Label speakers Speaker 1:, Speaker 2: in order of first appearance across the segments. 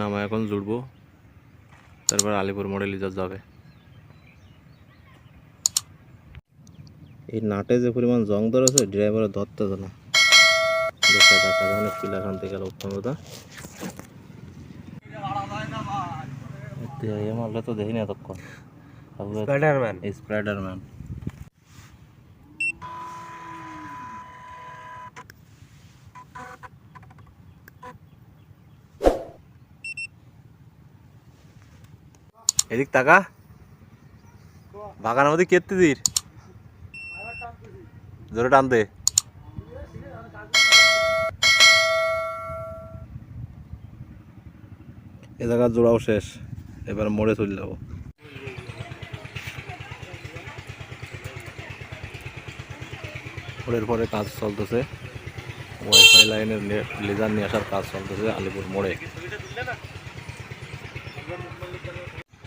Speaker 1: নামা এখন জুড়বো। তারপর আলিপুর মোড়ে লিজার যাবে। এই নাটে যে পরিমাণ জং ধরেছে ড্রাইভারে ধরতে তো না। দেখা দেখা যখন পিলা খান থেকে গেল উত্তম কথা মারলে তো দেখিনি এতক্ষণ।
Speaker 2: স্পাইডারম্যান
Speaker 1: স্প্রাইডারম্যান এদিক তাকা। বাগানের মধ্যে কেটে দির জোরে টানতে এ জায়গা জোড়াও শেষ। এবার মোড়ে চলে যাব। মোড়ের পরে কাজ চলতেছে। ওয়াইফাই লাইনের লেজার নিয়ে আসার কাজ চলতেছে আলিপুর মোড়ে।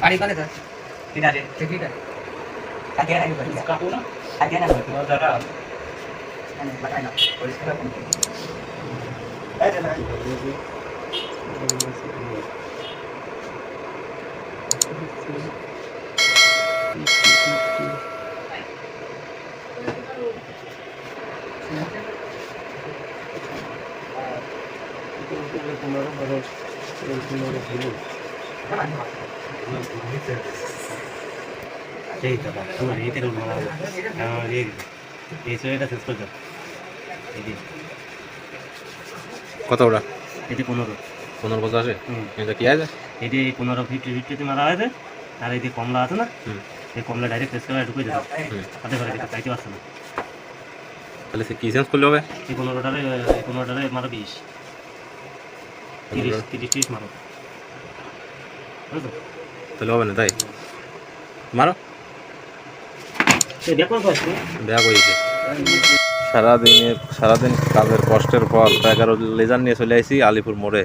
Speaker 3: गाड़ी कौन है सर किधर है ठीक है आगे आगे बढ़िए काटू ना आगे ना बहुत जरा नहीं बताइए ना पुलिस का फोन अरे ना
Speaker 4: সেই তো তোমার এই তেরো এই সোয়েটা শেষ দিন
Speaker 1: কত ওটা
Speaker 4: এটি পনেরো।
Speaker 1: পনেরো বছর আছে?
Speaker 4: হুম।
Speaker 1: এটা কি আছে?
Speaker 4: এটি পনেরো ফিফটি ফিফটিতে মারা হয়েছে আর এই যে কমলা আছে না
Speaker 1: হুম।
Speaker 4: এই কমলা ডাইরেক্ট টেস্ট করে ঢুকে যাবে
Speaker 1: হুম।
Speaker 4: হাতে করে দিতে চাইতে পারছে না।
Speaker 1: তাহলে সে কি চেঞ্জ করলে হবে?
Speaker 4: এই পনেরোটারে এই পনেরোটারে মারো বিশ। তিরিশ তিরিশ তিরিশ মারো।
Speaker 1: তাহলে হবে না তাই? মারো। সারাদিনের সারাদিন কাজের কষ্টের পর এগারো লেজার নিয়ে চলে আসি আলিপুর মোড়ে।